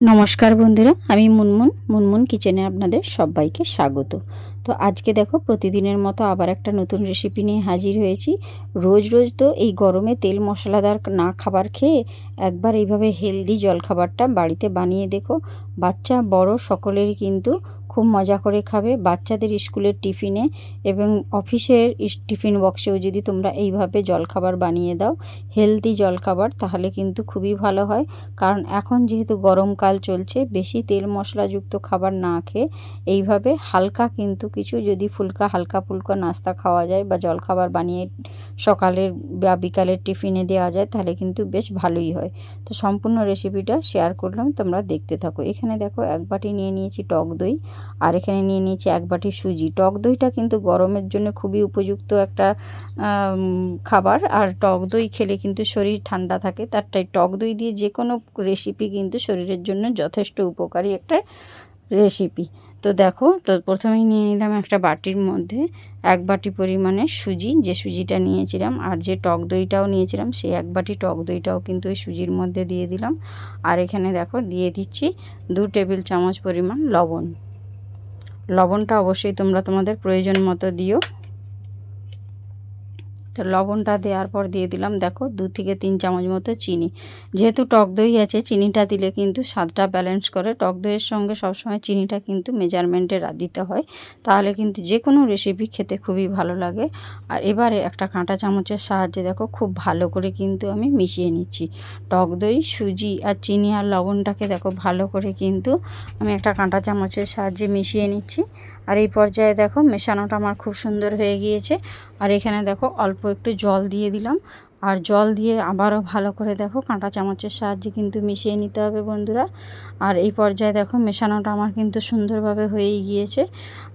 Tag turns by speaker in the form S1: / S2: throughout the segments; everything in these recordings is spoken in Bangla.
S1: নমস্কার বন্ধুরা আমি মুনমুন মুনমুন কিচেনে আপনাদের সবাইকে স্বাগত। তো আজকে দেখো প্রতিদিনের মতো আবার একটা নতুন রেসিপি নিয়ে হাজির হয়েছি। রোজ রোজ তো এই গরমে তেল মশলাদার না খাবার খেয়ে একবার এইভাবে হেলদি জলখাবারটা বাড়িতে বানিয়ে দেখো। বাচ্চা বড় সকলেরই কিন্তু খুব মজা করে খাবে। বাচ্চাদের স্কুলের টিফিনে এবং অফিসের টিফিন বক্সেও যদি তোমরা এইভাবে জলখাবার বানিয়ে দাও হেলদি জলখাবার, তাহলে কিন্তু খুবই ভালো হয়। কারণ এখন যেহেতু গরমকাল চলছে, বেশি তেল মশলাযুক্ত খাবার না খেয়ে এইভাবে হালকা কিন্তু কিছু যদি ফুলকা, হালকা ফুলকা নাস্তা খাওয়া যায় বা জলখাবার বানিয়ে সকালের বা বিকালের টিফিনে দেওয়া যায়, তাহলে কিন্তু বেশ ভালোই হয়। তো সম্পূর্ণ রেসিপিটা শেয়ার করলাম, তোমরা দেখতে থাকো। এখানে দেখো এক বাটি নিয়ে নিয়েছি টক দই, আর এখানে নিয়ে নিয়েছি এক বাটি সুজি। টক দইটা কিন্তু গরমের জন্য খুবই উপযুক্ত একটা খাবার, আর টক দই খেলে কিন্তু শরীর ঠান্ডা থাকে। তার তাই টক দই দিয়ে যে কোনো রেসিপি কিন্তু শরীরের জন্য যথেষ্ট উপকারী একটা রেসিপি তো দেখো, তো প্রথমেই নিয়ে নিলাম একটা বাটির মধ্যে এক বাটি পরিমাণে সুজি, যে সুজিটা নিয়েছিলাম আর যে টক দইটাও নিয়েছিলাম, সেই এক বাটি টক দইটাও কিন্তু ওই সুজির মধ্যে দিয়ে দিলাম। আর এখানে দেখো, দিয়ে দিচ্ছি দু টেবিল চামচ পরিমাণ লবণ। লবণটা অবশ্যই তোমরা তোমাদের প্রয়োজন মতো দিও। লবণটা দেওয়ার পর দিয়ে দিলাম, দেখো, দু থেকে তিন চামচ মতো চিনি। যেহেতু টক দই আছে, চিনিটা দিলে কিন্তু স্বাদটা ব্যালেন্স করে। টক দইয়ের সঙ্গে সবসময় চিনিটা কিন্তু মেজারমেন্টে দিতে হয়। তাহলে কিন্তু যে কোনো রেসিপি খেতে খুবই ভালো লাগে। আর এবারে একটা কাঁটা চামচের সাহায্যে, দেখো, খুব ভালো করে কিন্তু আমি মিশিয়ে নিচ্ছি। টক দই, সুজি আর চিনি আর লবণটাকে, দেখো, ভালো করে কিন্তু আমি একটা কাঁটা চামচের সাহায্যে মিশিয়ে নিচ্ছি। আর এই পর্যায়ে দেখো মেশানোটা আমার খুব সুন্দর হয়ে গিয়েছে। আর এখানে দেখো অল্প একটু জল দিয়ে দিলাম। আর জল দিয়ে আবারও ভালো করে দেখো কাঁটা চামচের সাহায্যে কিন্তু মিশিয়ে নিতে হবে বন্ধুরা। আর এই পর্যায়ে দেখো মেশানোটা আমার কিন্তু সুন্দরভাবে হয়েই গিয়েছে।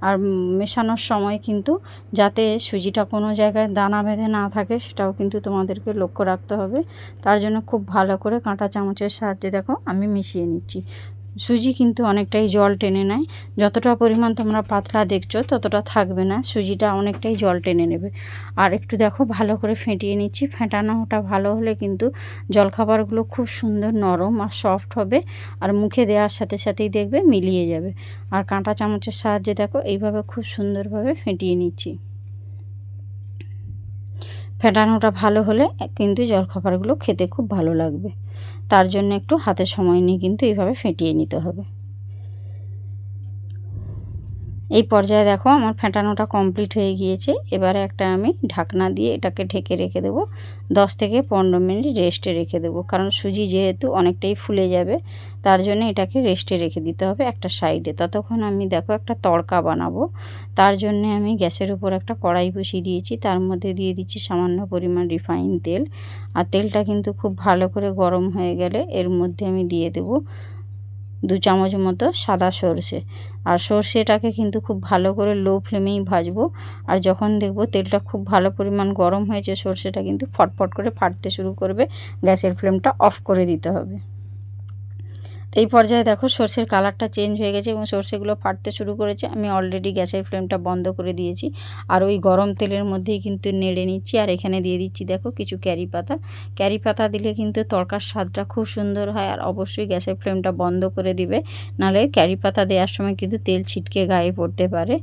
S1: আর মেশানোর সময় কিন্তু যাতে সুজিটা কোনো জায়গায় দানা বেঁধে না থাকে সেটাও কিন্তু তোমাদেরকে লক্ষ্য রাখতে হবে। তার জন্য খুব ভালো করে কাঁটা চামচের সাহায্যে দেখো আমি মিশিয়ে নিচ্ছি। সুজি কিন্তু অনেকটাই জল টেনে নেয়। যতটা পরিমাণ তোমরা পাতলা দেখছ, ততটা থাকবে না। সুজিটা অনেকটাই জল টেনে নেবে। আর একটু দেখো, ভালো করে ফেটিয়ে নিচ্ছি। ফেটানোটা ভালো হলে কিন্তু জলখাবারগুলো খুব সুন্দর নরম আর সফট হবে আর মুখে দেওয়ার সাথে সাথেই দেখবে মিলিয়ে যাবে। আর কাঁটা চামচের সাহায্যে দেখো, এইভাবে খুব সুন্দরভাবে ফেটিয়ে নিচ্ছি। ফেটানোটা ভালো হলে কিন্তু জলখাবারগুলো খেতে খুব ভালো লাগবে। তার জন্য একটু হাতে সময় নিয়ে কিন্তু এইভাবে ফেটিয়ে নিতে হবে। এই পর্যায়ে দেখো আমার ফেটানোটা কমপ্লিট হয়ে গিয়েছে। এবারে একটা আমি ঢাকনা দিয়ে এটাকে ঢেকে রেখে দেবো। দশ থেকে পনেরো মিনিট রেস্টে রেখে দেবো। কারণ সুজি যেহেতু অনেকটাই ফুলে যাবে, তার জন্য এটাকে রেস্টে রেখে দিতে হবে একটা সাইডে। ততক্ষণ আমি দেখো একটা তড়কা বানাবো। তার জন্য আমি গ্যাসের উপর একটা কড়াই বসিয়ে দিয়েছি। তার মধ্যে দিয়ে দিচ্ছি সামান্য পরিমাণ রিফাইন তেল। আর তেলটা কিন্তু খুব ভালো করে গরম হয়ে গেলে এর মধ্যে আমি দিয়ে দেবো দু চামচ মতো সাদা সর্ষে। আর সর্ষেটাকে কিন্তু খুব ভালো করে লো ফ্লেমেই ভাজবো। আর যখন দেখব তেলটা খুব ভালো পরিমাণ গরম হয়েছে, সর্ষেটা কিন্তু ফটফট করে ফাটতে শুরু করবে। গ্যাসের ফ্লেমটা অফ করে দিতে হবে। এই পর্যায়ে দেখো সর্ষের কালারটা চেঞ্জ হয়ে গেছে এবং সর্ষেগুলো ফাটতে শুরু করেছে। আমি অলরেডি গ্যাসের ফ্লেমটা বন্ধ করে দিয়েছি। আর ওই গরম তেলের মধ্যেই কিন্তু নেড়ে নিচ্ছি। আর এখানে দিয়ে দিচ্ছি দেখো কিছু ক্যারি পাতা। ক্যারি পাতা দিলে কিন্তু তরকার স্বাদটা খুব সুন্দর হয় আর অবশ্যই গ্যাসের ফ্লেমটা বন্ধ করে দিবে। নাহলে ক্যারি পাতা দেওয়ার সময় কিন্তু তেল ছিটকে গায়ে পড়তে পারে।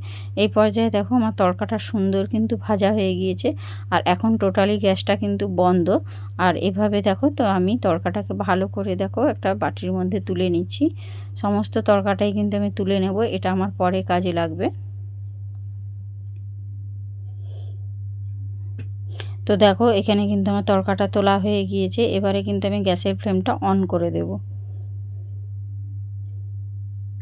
S1: এই পর্যায়ে দেখো আমার তরকাটা সুন্দর কিন্তু ভাজা হয়ে গিয়েছে। আর এখন টোটালি গ্যাসটা কিন্তু বন্ধ। আর এভাবে দেখো তো আমি তরকাটাকে ভালো করে দেখো একটা বাটির মধ্যে তুলে নিচ্ছি। সমস্ত তরকাটাই কিন্তু আমি তুলে নেব, এটা আমার পরে কাজে লাগবে। তো দেখো, এখানে কিন্তু আমার তরকাটা তোলা হয়ে গিয়েছে, এবারে কিন্তু আমি গ্যাসের ফ্লেমটা অন করে দেবো।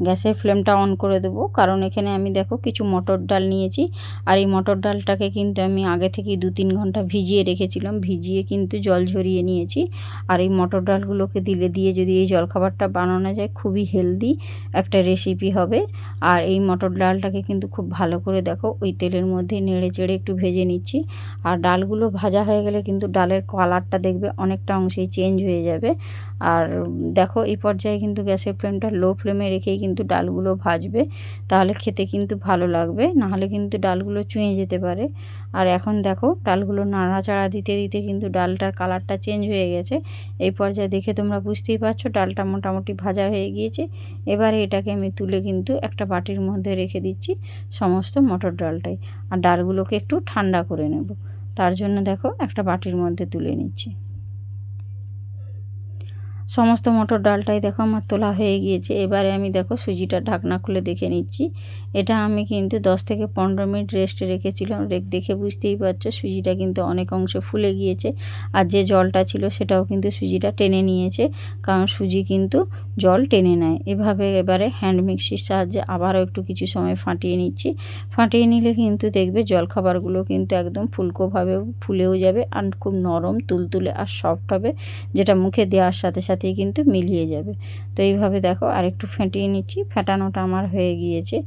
S1: গ্যাসের ফ্লেমটা অন করে দেবো। কারণ এখানে আমি দেখো কিছু মটর ডাল নিয়েছি। আর এই মটর ডালটাকে কিন্তু আমি আগে থেকেই দু তিন ঘণ্টা ভিজিয়ে রেখেছিলাম। ভিজিয়ে কিন্তু জল ঝরিয়ে নিয়েছি। আর এই মটর ডালগুলোকে দিলে দিয়ে যদি এই জলখাবারটা বানানো যায়, খুবই হেলদি একটা রেসিপি হবে। আর এই মটর ডালটাকে কিন্তু খুব ভালো করে দেখো, ওই তেলের মধ্যে নেড়ে চেড়ে একটু ভেজে নিচ্ছি। আর ডালগুলো ভাজা হয়ে গেলে কিন্তু ডালের কালারটা দেখবে অনেকটা অংশেই চেঞ্জ হয়ে যাবে। আর দেখো, এই পর্যায়ে কিন্তু গ্যাসের ফ্লেমটা লো ফ্লেমে রেখেই কিন্তু ডালগুলো ভাজবে। তাহলে খেতে কিন্তু ভালো লাগবে, নাহলে কিন্তু ডালগুলো চুঁয়ে যেতে পারে। আর এখন দেখো, ডালগুলো নাড়াচাড়া দিতে দিতে কিন্তু ডালটার কালারটা চেঞ্জ হয়ে গেছে। এই পর্যায়ে দেখে তোমরা বুঝতেই পারছ, ডালটা মোটামুটি ভাজা হয়ে গিয়েছে। এবারে এটাকে আমি তুলে কিন্তু একটা বাটির মধ্যে রেখে দিচ্ছি সমস্ত মটর ডালটাই। আর ডালগুলোকে একটু ঠান্ডা করে নেব। তার জন্য দেখো, একটা বাটির মধ্যে তুলে নিচ্ছি। সমস্ত মটর ডালটাই দেখো আমার তোলা হয়ে গিয়েছে। এবারে আমি দেখো সুজিটা ঢাকনা খুলে দেখে নিচ্ছি। এটা আমি কিন্তু দশ থেকে পনেরো মিনিট রেস্টে রেখেছিলাম। রেখ দেখে বুঝতেই পারছ, সুজিটা কিন্তু অনেক অংশে ফুলে গিয়েছে। আর যে জলটা ছিল সেটাও কিন্তু সুজিটা টেনে নিয়েছে। কারণ সুজি কিন্তু জল টেনে নেয়। এভাবে এবারে হ্যান্ড মিক্সির সাহায্যে আবারও একটু কিছু সময় ফাটিয়ে নিচ্ছি। ফাটিয়ে নিলে কিন্তু দেখবে জলখাবারগুলো কিন্তু একদম ফুলকোভাবে ফুলেও যাবে আর খুব নরম, তুলতুলে আর সফট হবে, যেটা মুখে দেওয়ার সাথে সাথে সাথেই কিন্তু মিলিয়ে যাবে। তো এইভাবে দেখো, আরেকটু ফেটিয়ে নিচ্ছি। ফেটানোটা আমার হয়ে গিয়েছে।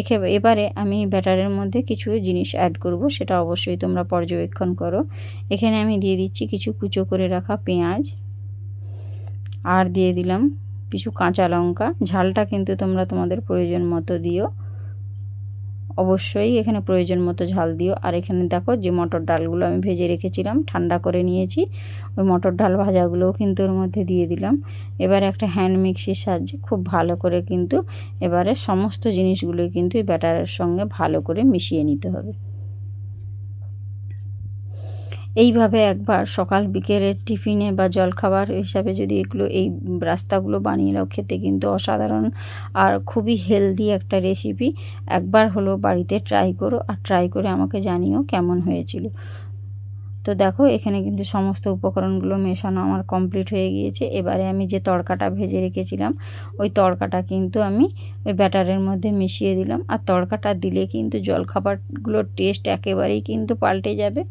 S1: এখে এবারে আমি ব্যাটারের মধ্যে কিছু জিনিস অ্যাড করব, সেটা অবশ্যই তোমরা পর্যবেক্ষণ করো। এখানে আমি দিয়ে দিচ্ছি কিছু কুচো করে রাখা পেঁয়াজ, আর দিয়ে দিলাম কিছু কাঁচা লঙ্কা। ঝালটা কিন্তু তোমরা তোমাদের প্রয়োজন মতো দিও। অবশ্যই এখানে প্রয়োজন মতো ঝাল দিও। আর এখানে দেখো যে মটর ডালগুলো আমি ভেজে রেখেছিলাম, ঠান্ডা করে নিয়েছি। ওই মটর ডাল ভাজাগুলোও কিন্তু ওর মধ্যে দিয়ে দিলাম। এবার একটা হ্যান্ড মিক্সির সাহায্যে খুব ভালো করে কিন্তু এবারে সমস্ত জিনিসগুলোই কিন্তু এই ব্যাটারের সঙ্গে ভালো করে মিশিয়ে নিতে হবে। এইভাবে একবার সকাল বিকেলের টিফিনে বা জলখাবার হিসাবে যদি এগুলো, এই রাস্তাগুলো বানিয়ে নাও, খেতে কিন্তু অসাধারণ আর খুবই হেলদি একটা রেসিপি একবার হলো বাড়িতে ট্রাই করো আর ট্রাই করে আমাকে জানিও কেমন হয়েছিল। তো দেখো, এখানে কিন্তু সমস্ত উপকরণগুলো মেশানো আমার কমপ্লিট হয়ে গিয়েছে। এবারে আমি যে তড়কাটা ভেজে রেখেছিলাম, ওই তড়কাটা কিন্তু আমি ওই ব্যাটারের মধ্যে মিশিয়ে দিলাম। আর তড়কাটা দিলে কিন্তু জলখাবারগুলোর টেস্ট একেবারেই কিন্তু পাল্টে যাবে।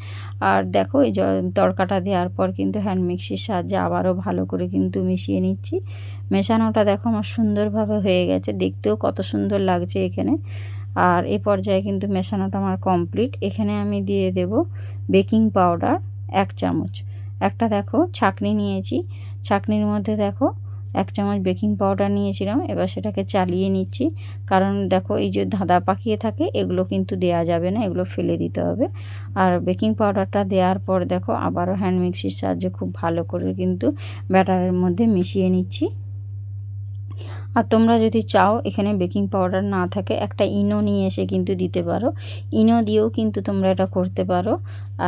S1: আর দেখো, এই তড়কাটা দেওয়ার পর কিন্তু হ্যান্ড মিক্সির সাহায্যে আবারও ভালো করে কিন্তু মিশিয়ে নিচ্ছি। মেশানোটা দেখো আমার সুন্দরভাবে হয়ে গেছে। দেখতেও কত সুন্দর লাগছে এখানে। আর এ পর্যায়ে কিন্তু মেশানোটা আমার কমপ্লিট। এখানে আমি দিয়ে দেব বেকিং পাউডার এক চামচ। একটা দেখো, ছাকনি নিয়েছি। ছাকনির মধ্যে দেখো, এক চামচ বেকিং পাউডার নিয়েছিলাম। এবার সেটাকে চালিয়ে নিচ্ছি। কারণ দেখো, এই যে ধাঁধা পাকিয়ে থাকে, এগুলো কিন্তু দেয়া যাবে না, এগুলো ফেলে দিতে হবে। আর বেকিং পাউডারটা দেওয়ার পর দেখো, আবারও হ্যান্ড মিক্সির সাহায্যে খুব ভালো করে কিন্তু ব্যাটারের মধ্যে মিশিয়ে নিচ্ছি। আর তোমরা যদি চাও এখানে বেকিং পাউডার না থাকে, একটা ইনো নিয়ে এসে কিন্তু দিতে পারো। ইনো দিয়েও কিন্তু তোমরা এটা করতে পারো।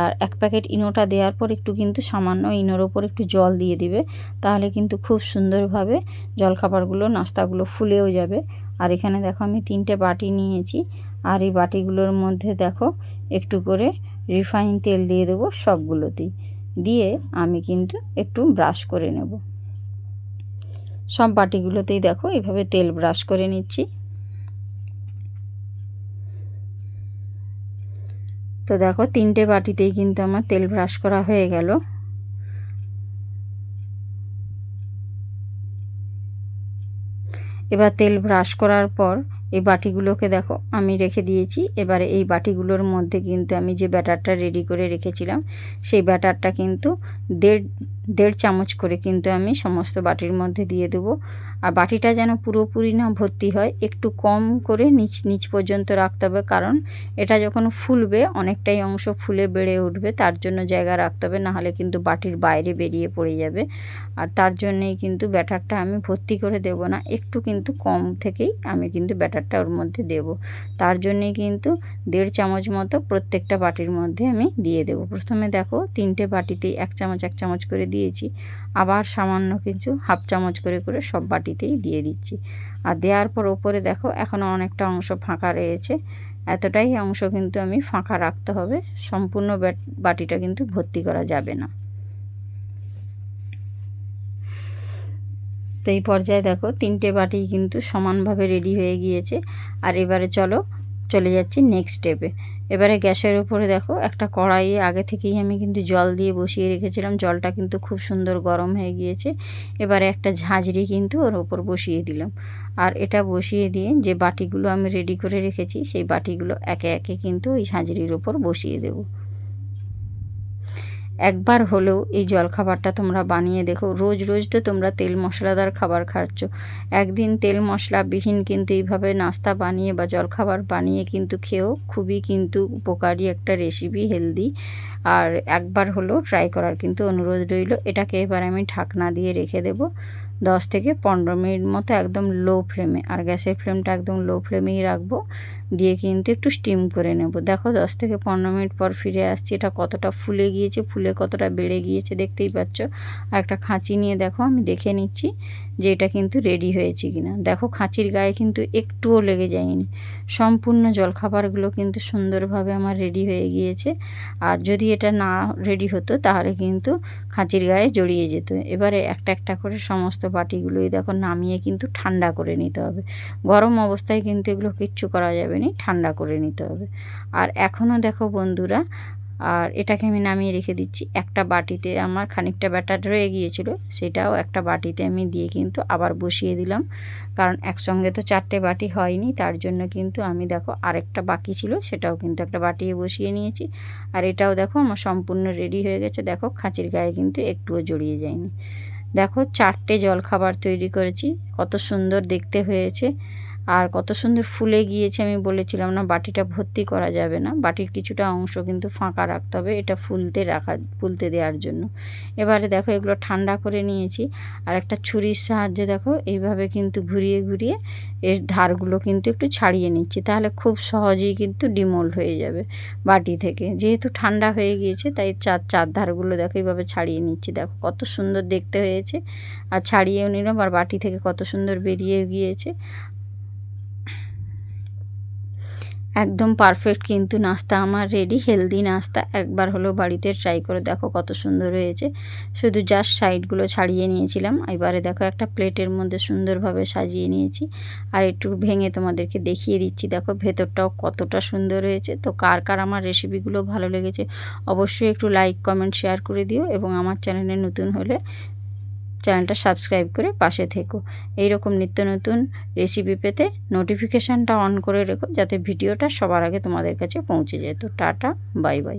S1: আর এক প্যাকেট ইনোটা দেওয়ার পর একটু কিন্তু সামান্য ইনোর ওপর একটু জল দিয়ে দিবে, তাহলে কিন্তু খুব সুন্দরভাবে জলখাবারগুলো, নাস্তাগুলো ফুলেও যাবে। আর এখানে দেখো আমি তিনটে বাটি নিয়েছি। আর এই বাটিগুলোর মধ্যে দেখো একটু করে রিফাইন তেল দিয়ে দেবো সবগুলোতেই। দিয়ে আমি কিন্তু একটু ব্রাশ করে নেব। সব বাটিগুলোতেই দেখো, এভাবে তেল ব্রাশ করে নিচ্ছি। তো দেখো, তিনটে বাটিতেই কিন্তু আমার তেল ব্রাশ করা হয়ে গেল। এবার তেল ব্রাশ করার পর এই বাটিগুলোকে দেখো, আমি রেখে দিয়েছি। এবারে এই বাটিগুলোর মধ্যে কিন্তু আমি যে ব্যাটারটা রেডি করে রেখেছিলাম, সেই ব্যাটারটা কিন্তু দেড় দেড় চামচ করে কিন্তু আমি সমস্ত বাটির মধ্যে দিয়ে দেবো। আর বাটিটা যেন পুরোপুরি না ভর্তি হয়, একটু কম করে নিচ নিচ পর্যন্ত রাখতে হবে কারণ এটা যখন ফুলবে অনেকটাই অংশ ফুলে বেড়ে উঠবে, তার জন্য জায়গা রাখতে হবে নাহলে কিন্তু বাটির বাইরে বেরিয়ে পড়ে যাবে। আর তার জন্যেই কিন্তু ব্যাটারটা আমি ভর্তি করে দেব না, একটু কিন্তু কম থেকেই আমি কিন্তু ব্যাটারটা ওর মধ্যে দেব। তার জন্যেই কিন্তু দেড় চামচ মতো প্রত্যেকটা বাটির মধ্যে আমি দিয়ে দেব। প্রথমে দেখো তিনটে বাটিতেই এক চামচ এক চামচ করে দিয়েছি। আবার সামান্য কিছু হাফ চামচ করে করে সব বাটিতেই দিয়ে দিচ্ছি। আর দেওয়ার পর ওপরে দেখো এখনও অনেকটা অংশ ফাঁকা রয়েছে। এতটাই অংশ কিন্তু আমি ফাঁকা রাখতে হবে, সম্পূর্ণ বাটিটা কিন্তু ভর্তি করা যাবে না। তো এই পর্যায়ে দেখো তিনটে বাটি কিন্তু সমানভাবে রেডি হয়ে গিয়েছে। আর এবারে চলো, চলে যাচ্ছি নেক্সট স্টেপে এবারে গ্যাসের উপরে দেখো, একটা কড়াইয়ে আগে থেকেই আমি কিন্তু জল দিয়ে বসিয়ে রেখেছিলাম। জলটা কিন্তু খুব সুন্দর গরম হয়ে গিয়েছে। এবারে একটা ঝাঁঝরি কিন্তু ওর ওপর বসিয়ে দিলাম। আর এটা বসিয়ে দিয়ে যে বাটিগুলো আমি রেডি করে রেখেছি, সেই বাটিগুলো একে একে কিন্তু ওই ঝাঁঝরির ওপর বসিয়ে দেব। একবার হলেও এই জলখাবারটা তোমরা বানিয়ে দেখো। রোজ রোজ তো তোমরা তেল মশলাদার খাবার খাচ্ছ। একদিন তেল মশলাবিহীন কিন্তু এইভাবে নাস্তা বানিয়ে বা জলখাবার বানিয়ে কিন্তু খেয়েও খুবই কিন্তু উপকারী একটা রেসিপি হেলদি আর একবার হলেও ট্রাই করার কিন্তু অনুরোধ রইল। এটাকে এবার আমি ঢাকনা দিয়ে রেখে দেব। দশ থেকে পনেরো মিনিট মতো একদম লো ফ্লেমে আর গ্যাসের ফ্লেমটা একদম লো ফ্লেমেই রাখব। দিয়ে কিন্তু একটু স্টিম করে নেব। দেখো দশ থেকে পনেরো মিনিট পর ফিরে আসছি। এটা কতটা ফুলে গিয়েছে, ফুলে কতটা বেড়ে গিয়েছে দেখতেই পাচ্ছ। আর একটা খাঁচি নিয়ে দেখো, আমি দেখে নিচ্ছি যে এটা কিন্তু রেডি হয়েছে কিনা। দেখো খাঁচির গায়ে কিন্তু একটুও লেগে যায়নি। সম্পূর্ণ জলখাবারগুলো কিন্তু সুন্দরভাবে আমার রেডি হয়ে গিয়েছে। আর যদি এটা না রেডি হতো, তাহলে কিন্তু খাঁচির গায়ে জড়িয়ে যেত। এবারে একটা একটা করে সমস্ত বাটিগুলোই দেখো নামিয়ে কিন্তু ঠান্ডা করে নিতে হবে। গরম অবস্থায় কিন্তু এগুলো কিচ্ছু করা যাবে না ঠান্ডা করে নিতে হবে। আর এখনও দেখো বন্ধুরা, আর এটাকে আমি নামিয়ে রেখে দিচ্ছি। একটা বাটিতে আমার খানিকটা ব্যাটার রয়ে গিয়েছিল, সেটাও একটা বাটিতে আমি দিয়ে কিন্তু আবার বসিয়ে দিলাম। কারণ একসঙ্গে তো চারটে বাটি হয়নি, তার জন্য কিন্তু আমি দেখো আরেকটা বাকি ছিল, সেটাও কিন্তু একটা বাটিয়ে বসিয়ে নিয়েছি। আর এটাও দেখো আমার সম্পূর্ণ রেডি হয়ে গেছে, দেখো খাঁচির গায়ে কিন্তু একটুও জড়িয়ে যায়নি। দেখো চারটে জল খাবার তৈরি করেছি, কত সুন্দর দেখতে হয়েছে। আর কত সুন্দর ফুলে গিয়েছে, আমি বলেছিলাম না, বাটিটা ভর্তি করা যাবে না। বাটির কিছুটা অংশ কিন্তু ফাঁকা রাখতে হবে, এটা ফুলতে রাখা, ফুলতে দেওয়ার জন্য। এবারে দেখো, এগুলো ঠান্ডা করে নিয়েছি। আর একটা ছুরির সাহায্যে দেখো, এইভাবে কিন্তু ঘুরিয়ে ঘুরিয়ে এর ধারগুলো কিন্তু একটু ছাড়িয়ে নিচ্ছি। তাহলে খুব সহজেই কিন্তু ডিমোল্ড হয়ে যাবে বাটি থেকে। যেহেতু ঠান্ডা হয়ে গিয়েছে, তাই চার চার ধারগুলো দেখো, এইভাবে ছাড়িয়ে নিচ্ছি। দেখো, কত সুন্দর দেখতে হয়েছে। আর ছাড়িয়েও নিলাম, আর বাটি থেকে কত সুন্দর বেরিয়ে গিয়েছে। একদম পারফেক্ট কিন্তু নাস্তা, আমার রেডি হেলদি নাস্তা। একবার হলেও বাড়িতে ট্রাই করে দেখো কত সুন্দর হয়েছে। শুধু জাস্ট সাইডগুলো ছাড়িয়ে নিয়েছিলাম, এবারে দেখো একটা প্লেটের মধ্যে সুন্দরভাবে সাজিয়ে নিয়েছি। আর একটু ভেঙে তোমাদেরকে দেখিয়ে দিচ্ছি, দেখো ভেতরটাও কতটা সুন্দর হয়েছে। তো কার কার আমার রেসিপিগুলো ভালো লেগেছে, অবশ্যই একটু লাইক কমেন্ট শেয়ার করে দিও এবং আমার চ্যানেলে নতুন হলে চ্যানেলটা সাবস্ক্রাইব করে পাশে থেকো। এই রকম নিত্য নতুন রেসিপি পেতে নোটিফিকেশানটা অন করে রেখো, যাতে ভিডিওটা সবার আগে তোমাদের কাছে পৌঁছে যেত টাটা বাই বাই